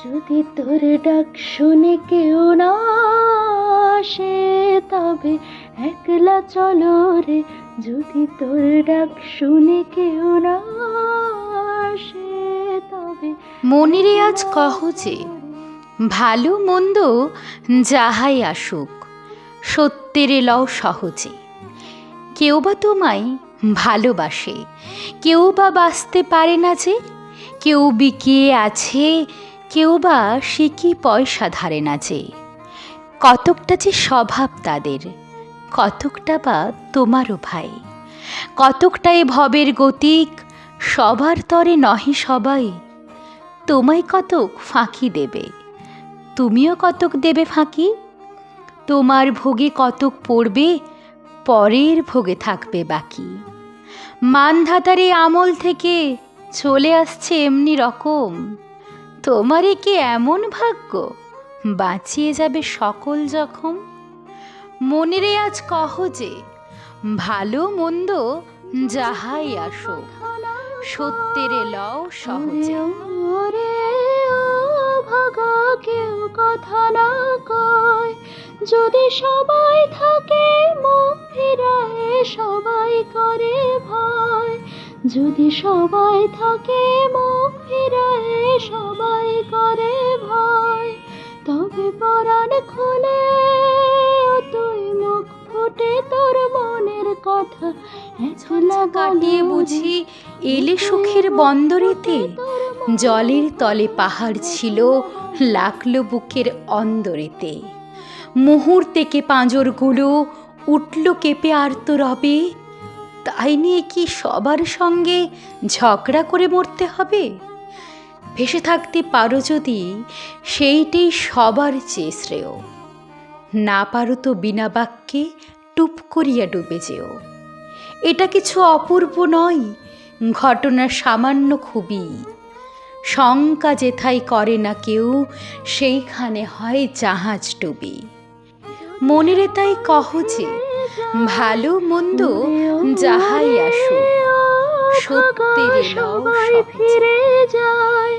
যদি তোর ডাক শুনে কেউ না আসে, তবে একলা চলো রে। যদি তোর ডাক শুনে কেউ না আসে, তবে মনিরে আজ কহ যে, ভালো মন্দ যাহাই আসুক, সত্যের লও সহজে। কেউ বা তোমায় ভালোবাসে, কেউ বা বাঁচতে পারে না যে, কেউ বিকিয়ে আছে কেউ বা সে কি পয়সা ধারে না যে? কতকটা যে স্বভাব তাদের, কতকটা বা তোমারও ভাই। কতকটা এ ভবের গতিক, সবার তরে নহে সবাই। তোমায় কতক ফাঁকি দেবে? তুমিও কতক দেবে ফাঁকি? তোমার ভোগে কতক পড়বে, পরের ভোগে থাকবে বাকি। মানধাতারে আমল থেকে চলে আসছে এমনি রকম। তোমারে কি এমন ভাগ্য? বাঁচিয়ে যাবে সকল জখম? মনেরে আজ কহ যে, ভালো মন্দ যাহাই আসুক সত্যের লও সহজে। ভাগা, কেউ কথা না কয়। যদি সবাই থাকে মুখ ফিরায়, সবাই করে ভয়। যদি সবাই থাকে মুখ ফিরায়, সবাই একলা কাটিয়ে বুঝি এলে সুখের বন্দরেতে। জলের তলে পাহাড় ছিল লাকলো বুকের অন্দরেতে। মুহূর্তেকে পাঁজরগুলো উঠল কেঁপে আর্ত রবে তাই নিয়ে কি সবার সঙ্গে ঝগড়া করে মরতে হবে? ভেসে থাকতে পারো যদি, সেইটাই সবার চেয়ে শ্রেয়। না পারো তো বিনা বাক্যে টুপ করিয়া ডুবে যেও। এটা কিছু অপূর্ব নয় ঘটনা সামান্য খুবই। শঙ্কা যেথাই করে না কেউ সেইখানে হয় জাহাজ ডুবি। মনেরে তাই কহ যে ভালো মন্দ যাহাই আসুক সত্যের সবাই ফিরে যায়।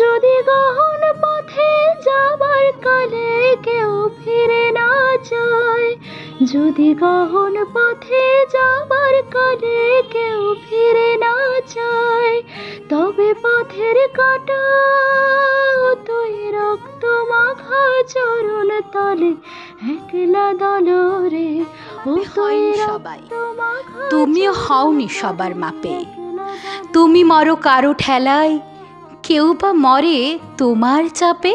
যদি গহন পথে যাবার কালে কেউ ফিরে যদি গহন পথে যাবার কালে কেউ ফিরে না চায় তবে পথের কাটা তুই রক্ত মাখা চরণ তলে একলা দলরে ও তুই সবাই। তুমিও হওনি সবার মাপে। তুমি মরো কারও ঠেলায় কেউ বা মরে তোমার চাপে?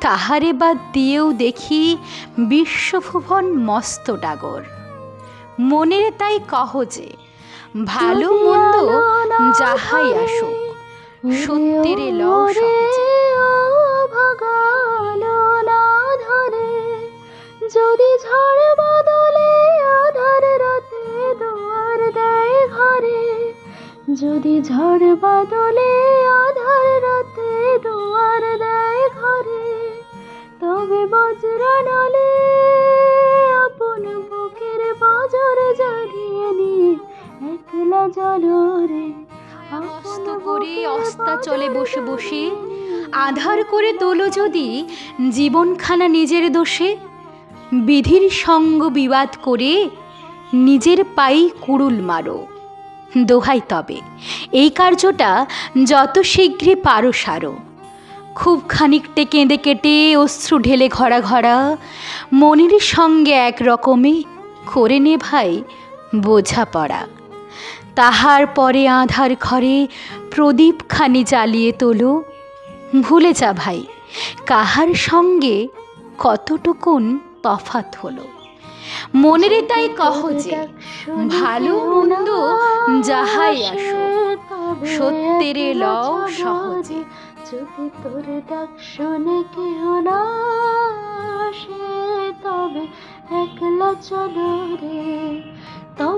তাহারে বাদ দিয়েও দেখি বিশ্বভুবন মস্ত ডাগর। মনের তাই কহ যে ভালো মন্দ যাহাই আসুক সত্যের ধরে যদি ঝড় বদলে আধার রাতে দুয়ার দেয় ঘরে যদি ঝড় বদলে অস্ত করে অস্তা চলে বসে বসে আধার করে তোলো যদি জীবনখানা নিজের দোষে বিধির সঙ্গ বিবাদ করে নিজের পাই কুড়ুল মারো। দোহাই তবে এই কার্যটা যত শীঘ্রই পারো সারো। খুব খানিকটে কেঁদে কেটে অশ্রু ঢেলে ঘরা ঘরা মনের সঙ্গে এক রকমে করে নে ভাই বোঝাপড়া। তাহার পরে আধার ঘরে প্রদীপখানি জ্বালিয়ে তোলো। ভুলে যা ভাই, কাহার সঙ্গে কতটুকুন তফাত হলো। মনের তাই কহ যে, ভালো মন্দ যাহাই আসুক, সত্যের লও সহজে। যদি তোর ডাক শুনে কেউ না তবে একলা চলো রে।